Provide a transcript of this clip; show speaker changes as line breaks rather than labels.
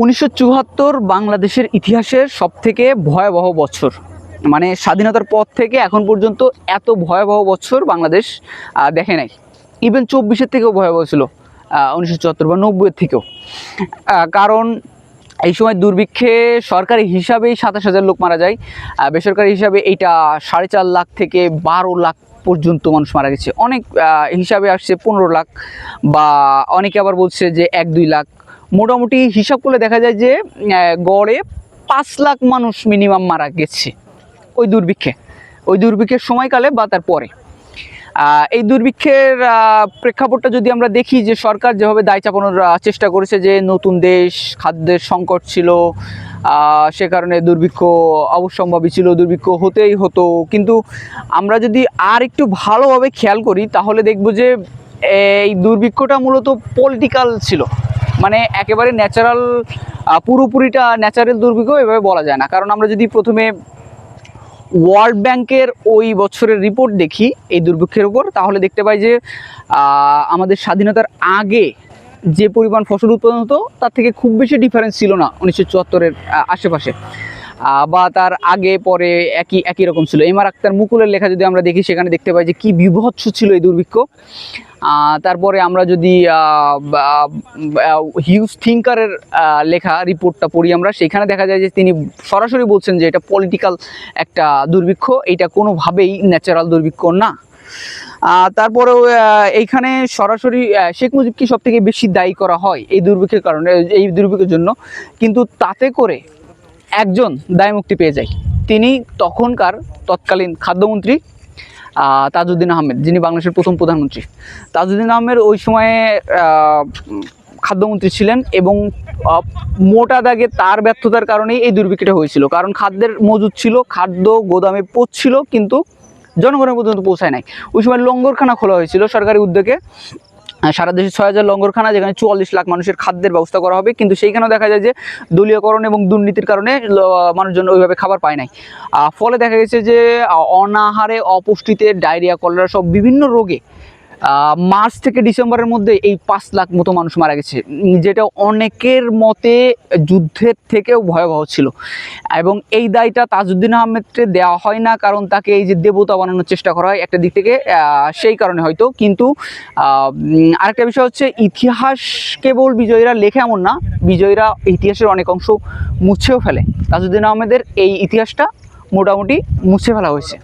উনিশশো চুয়াত্তর বাংলাদেশের ইতিহাসের সবথেকে ভয়াবহ বছর। মানে স্বাধীনতার পর থেকে এখন পর্যন্ত এত ভয়াবহ বছর বাংলাদেশ দেখে নাই। ইভেন চব্বিশের থেকেও ভয়াবহ ছিল উনিশশো চুয়াত্তর বা নব্বইয়ের থেকেও। কারণ এই সময় দুর্ভিক্ষে সরকারি হিসাবেই সাতাশ হাজার লোক মারা যায় বেসরকারি হিসাবে এইটা সাড়ে চার লাখ থেকে বারো লাখ পর্যন্ত মানুষ মারা গেছে। অনেক হিসাবে আসছে পনেরো লাখ বা অনেকে আবার বলছে যে এক দুই লাখ। মোটামুটি হিসাব করলে দেখা যায় যে গড়ে পাঁচ লাখ মানুষ মিনিমাম মারা গেছে ওই দুর্ভিক্ষে। ওই দুর্ভিক্ষের সময়কালে বা তার পরে। এই দুর্ভিক্ষের প্রেক্ষাপটটা যদি আমরা দেখি যে সরকার যেভাবে দায় চাপানোর চেষ্টা করেছে যে নতুন দেশ, খাদ্যের সংকট ছিল সে কারণে দুর্ভিক্ষ অবশ্যম্ভাবী ছিল, দুর্ভিক্ষ হতেই হতো। কিন্তু আমরা যদি আর একটু ভালোভাবে খেয়াল করি, তাহলে দেখব যে এই দুর্ভিক্ষটা মূলত পলিটিক্যাল ছিল। মানে একেবারে ন্যাচারাল পুরোপুরিটা ন্যাচারাল দুর্ভিক্ষ এভাবে বলা যায় না। কারণ আমরা যদি প্রথমে ওয়ার্ল্ড ব্যাংকের ওই বছরের রিপোর্ট দেখি, এই দুর্ভিক্ষের উপর, তাহলে দেখতে পাই যে আমাদের স্বাধীনতার আগে যে পরিমাণ ফসল উৎপাদন হতো, তার থেকে খুব বেশি ডিফারেন্স ছিল না উনিশশো চুয়াত্তরের আশেপাশে। বা তার আগে, পরে একই একই রকম ছিল। এম আর আক্তার মুকুলের লেখা যদি আমরা দেখি, সেখানে দেখতে পাই যে কী বিভৎস ছিল এই দুর্ভিক্ষ। তারপরে আমরা যদি হিউজ থিঙ্কারের লেখা, রিপোর্টটা পড়ি আমরা, সেখানে দেখা যায় যে তিনি সরাসরি বলছেন যে এটা পলিটিক্যাল একটা দুর্ভিক্ষ, এটা কোনোভাবেই ন্যাচারাল দুর্ভিক্ষ না। তারপরেও এইখানে সরাসরি শেখ মুজিবকে সব থেকে বেশি দায়ী করা হয় এই দুর্ভিক্ষের কারণে, এই দুর্ভিক্ষের জন্য। কিন্তু তাতে করে একজন দায় মুক্তি পেয়ে যায়। তিনি তখনকার তৎকালীন খাদ্যমন্ত্রী তাজউদ্দিন আহমেদ, যিনি বাংলাদেশের প্রথম প্রধানমন্ত্রী। তাজউদ্দিন আহমেদ ওই সময়ে খাদ্যমন্ত্রী ছিলেন এবং মোটা দাগে তার ব্যর্থতার কারণেই এই দুর্ভিক্ষটা হয়েছিল। কারণ খাদ্যের মজুদ ছিল, খাদ্য গোদামে পচছিল কিন্তু জনগণের পর্যন্ত পৌঁছায় নাই। ওই সময় লঙ্গরখানা খোলা হয়েছিল সরকারি উদ্যোগে। সারা দেশে ছয় হাজার লঙ্গরখানা যেখানে চুয়াল্লিশ লাখ মানুষের খাদ্যের ব্যবস্থা করা হবে। কিন্তু সেইখানেও দেখা যায় যে দলীয়করণ এবং দুর্নীতির কারণে মানুষজন ওইভাবে খাবার পায় নাই। ফলে দেখা গেছে যে অনাহারে, অপুষ্টিতে, ডায়রিয়া, কলেরা সব বিভিন্ন রোগে মার্চ থেকে ডিসেম্বরের মধ্যে এই পাঁচ লাখ মতো মানুষ মারা গেছে, যেটা অনেকের মতে যুদ্ধের থেকেও ভয়াবহ ছিল। এবং এই দায়টা তাজউদ্দিন আহমেদকে দেওয়া হয় না, কারণ তাকে এই যে দেবতা বানানোর চেষ্টা করা হয় একটা দিক থেকে সেই কারণে হয়তো। কিন্তু আরেকটা বিষয় হচ্ছে, ইতিহাস কেবল বিজয়ীরা লেখে এমন না, বিজয়ীরা ইতিহাসের অনেক অংশ মুছেও ফেলে। তাজউদ্দিন আহমেদের এই ইতিহাসটা মোটামুটি মুছে ফেলা হয়েছে।